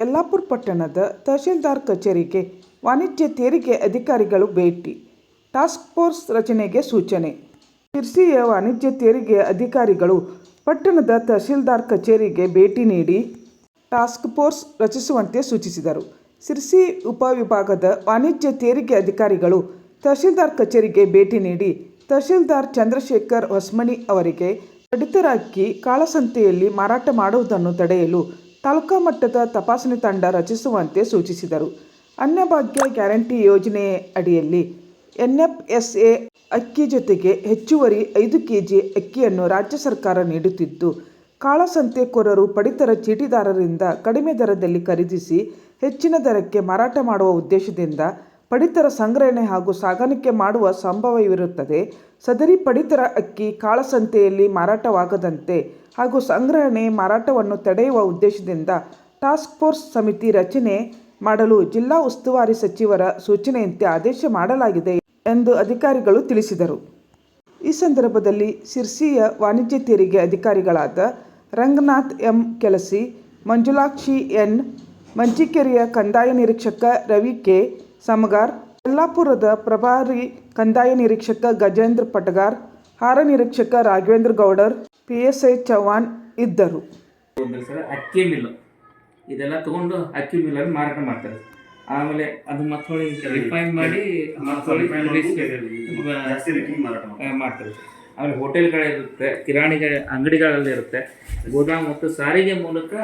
ಯಲ್ಲಾಪುರ ಪಟ್ಟಣದ ತಹಶೀಲ್ದಾರ್ ಕಚೇರಿಗೆ ವಾಣಿಜ್ಯ ತೆರಿಗೆ ಅಧಿಕಾರಿಗಳು ಭೇಟಿ, ಟಾಸ್ಕ್ ಫೋರ್ಸ್ ರಚನೆಗೆ ಸೂಚನೆ. ಶಿರ್ಸಿಯ ವಾಣಿಜ್ಯ ತೆರಿಗೆ ಅಧಿಕಾರಿಗಳು ಪಟ್ಟಣದ ತಹಶೀಲ್ದಾರ್ ಕಚೇರಿಗೆ ಭೇಟಿ ನೀಡಿ ಟಾಸ್ಕ್ ಫೋರ್ಸ್ ರಚಿಸುವಂತೆ ಸೂಚಿಸಿದರು. ಸಿರ್ಸಿ ಉಪವಿಭಾಗದ ವಾಣಿಜ್ಯ ತೆರಿಗೆ ಅಧಿಕಾರಿಗಳು ತಹಶೀಲ್ದಾರ್ ಕಚೇರಿಗೆ ಭೇಟಿ ನೀಡಿ ತಹಶೀಲ್ದಾರ್ ಚಂದ್ರಶೇಖರ್ ಹೊಸ್ಮನಿ ಅವರಿಗೆ ಕಡಿತರಾಕಿ ಕಾಳಸಂತೆಯಲ್ಲಿ ಮಾರಾಟ ಮಾಡುವುದನ್ನು ತಡೆಯಲು ತಾಲೂಕಾ ಮಟ್ಟದ ತಪಾಸಣೆ ತಂಡ ರಚಿಸುವಂತೆ ಸೂಚಿಸಿದರು. ಅನ್ನಭಾಗ್ಯ ಗ್ಯಾರಂಟಿ ಯೋಜನೆ ಅಡಿಯಲ್ಲಿ ಎನ್ಎಫ್ಎಸ್ಎ ಅಕ್ಕಿ ಜೊತೆಗೆ ಹೆಚ್ಚುವರಿ ಐದು ಕೆಜಿ ಅಕ್ಕಿಯನ್ನು ರಾಜ್ಯ ಸರ್ಕಾರ ನೀಡುತ್ತಿದ್ದು, ಕಾಳಸಂತೆಕೋರರು ಪಡಿತರ ಚೀಟಿದಾರರಿಂದ ಕಡಿಮೆ ದರದಲ್ಲಿ ಖರೀದಿಸಿ ಹೆಚ್ಚಿನ ದರಕ್ಕೆ ಮಾರಾಟ ಮಾಡುವ ಉದ್ದೇಶದಿಂದ ಪಡಿತರ ಸಂಗ್ರಹಣೆ ಹಾಗೂ ಸಾಗಾಣಿಕೆ ಮಾಡುವ ಸಂಭವವಿರುತ್ತದೆ ಸದರಿ ಪಡಿತರ ಅಕ್ಕಿ ಕಾಳಸಂತೆಯಲ್ಲಿ ಮಾರಾಟವಾಗದಂತೆ ಹಾಗೂ ಸಂಗ್ರಹಣೆ ಮಾರಾಟವನ್ನು ತಡೆಯುವ ಉದ್ದೇಶದಿಂದ ಟಾಸ್ಕ್ ಫೋರ್ಸ್ ಸಮಿತಿ ರಚನೆ ಮಾಡಲು ಜಿಲ್ಲಾ ಉಸ್ತುವಾರಿ ಸಚಿವರ ಸೂಚನೆಯಂತೆ ಆದೇಶ ಮಾಡಲಾಗಿದೆ ಎಂದು ಅಧಿಕಾರಿಗಳು ತಿಳಿಸಿದರು. ಈ ಸಂದರ್ಭದಲ್ಲಿ ಸಿರ್ಸಿಯ ವಾಣಿಜ್ಯ ತೆರಿಗೆ ಅಧಿಕಾರಿಗಳಾದ ರಂಗನಾಥ್ ಎಂ ಕೆಲಸಿ ಮಂಜುಲಾಕ್ಷಿ ಎನ್, ಮಂಚಿಕೆರೆಯ ಕಂದಾಯ ನಿರೀಕ್ಷಕ ರವಿ ಕೆ ಸಮಗಾರ್ ಯಲ್ಲಾಪುರದ ಪ್ರಭಾರಿ ಕಂದಾಯ ನಿರೀಕ್ಷಕ ಗಜೇಂದ್ರ ಪಟಗಾರ್ ಹಾರ ನಿರೀಕ್ಷಕ Raghavendra Gowder P S I Chauhan ಇದ್ದರು ಅಕ್ಕಿ ಮಿಲ್. ಇದೆಲ್ಲ ತಗೊಂಡು ಅಕ್ಕಿ ಮಿಲ್ಲಲ್ಲಿ ಮಾರಾಟ ಮಾಡ್ತಾರೆ. ಆಮೇಲೆ ಅದು ಮತ್ತೊಳಿ ರಿಫೈನ್ ಮಾಡಿ ಮಾಡ್ತಾರೆ. ಆಮೇಲೆ ಹೋಟೆಲ್ಗಳಿರುತ್ತೆ ಕಿರಾಣಿ ಅಂಗಡಿಗಳಲ್ಲಿ ಇರುತ್ತೆ. ಗೋದಾಮು ಮತ್ತು ಸಾರಿಗೆ ಮೂಲಕ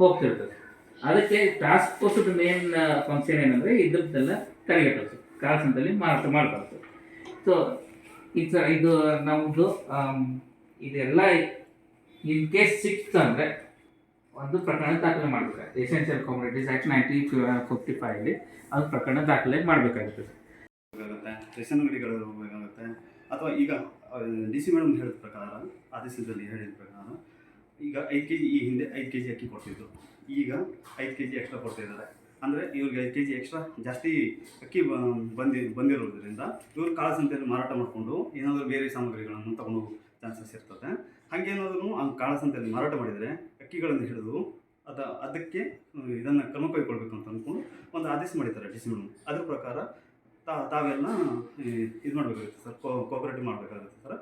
ಹೋಗ್ತಿರ್ತದೆ. ಅದಕ್ಕೆ ಟಾಸ್ಕ್ ಫೋರ್ಸ್ ಮೇನ್ ಫಂಕ್ಷನ್ ಏನಂದರೆ ಇದ್ರದ್ದೆಲ್ಲ ತಡೆಗಟ್ಟೋದು ಕಾಲಸಂದಲ್ಲಿ ಮಾರಾಟ ಮಾಡಬಾರ್ದು ಸೊ ಇದು ಇದು ನಮ್ಮದು ಇದೆಲ್ಲ ಇನ್ ಕೇಸ್ ಸಿಕ್ಸ್ ಅಂದರೆ ಒಂದು ಪ್ರಕರಣ ದಾಖಲೆ ಮಾಡಬೇಕಾಗುತ್ತೆ. Essential communities act nineteen fifty ಫೈವಲ್ಲಿ ಅದು ಪ್ರಕರಣ ದಾಖಲೆ ಮಾಡಬೇಕಾಗುತ್ತೆ. ಬೇಕಾಗುತ್ತೆ ರೇಷನ್ ಅಂಗಡಿಗಳು ಹೋಗಬೇಕಾಗುತ್ತೆ, ಅಥವಾ ಈಗ ಡಿ ಸಿ ಮೇಡಮ್ ಹೇಳಿದ ಪ್ರಕಾರ, ಆದೇಶದಲ್ಲಿ ಹೇಳಿದ ಪ್ರಕಾರ ಈಗ ಐದು ಕೆ ಜಿ ಈ ಹಿಂದೆ ಐದು ಕೆ ಜಿ ಅಕ್ಕಿ ಕೊಡ್ತಿದ್ರು. ಈಗ ಐದು ಕೆ ಜಿ ಎಕ್ಸ್ಟ್ರಾ ಕೊಡ್ತಿದ್ದಾರೆ. ಅಂದರೆ ಇವ್ರಿಗೆ ಐದು ಕೆ ಜಿ ಎಕ್ಸ್ಟ್ರಾ ಜಾಸ್ತಿ ಅಕ್ಕಿ ಬಂದಿ, ಬಂದಿರೋದ್ರಿಂದ ಇವರು ಕಾಳಸಂತೆಯಲ್ಲಿ ಮಾರಾಟ ಮಾಡಿಕೊಂಡು ಏನಾದರೂ ಬೇರೆ ಸಾಮಗ್ರಿಗಳನ್ನು ತಗೊಂಡು ಚಾನ್ಸಸ್ ಇರ್ತದೆ. ಹಾಗೇನಾದ್ರೂ ಆ ಕಾಳಸಂತೆಯಲ್ಲಿ ಮಾರಾಟ ಮಾಡಿದರೆ ಅಕ್ಕಿಗಳನ್ನು ಹಿಡಿದು ಅದ, ಅದಕ್ಕೆ ಇದನ್ನು ಕ್ರಮ ಕೈಗೊಳ್ಬೇಕು ಅಂತ ಅಂದ್ಕೊಂಡು ಒಂದು ಆದೇಶ ಮಾಡಿದ್ದಾರೆ ಡಿ ಸಿ ಅದ್ರ ಪ್ರಕಾರ ತಾವೆಲ್ಲ ಇದು ಮಾಡಬೇಕಾಗುತ್ತೆ ಸರ್. ಕೋಆಪ್ರೇಟಿವ್ ಮಾಡಬೇಕಾಗುತ್ತೆ ಸರ್.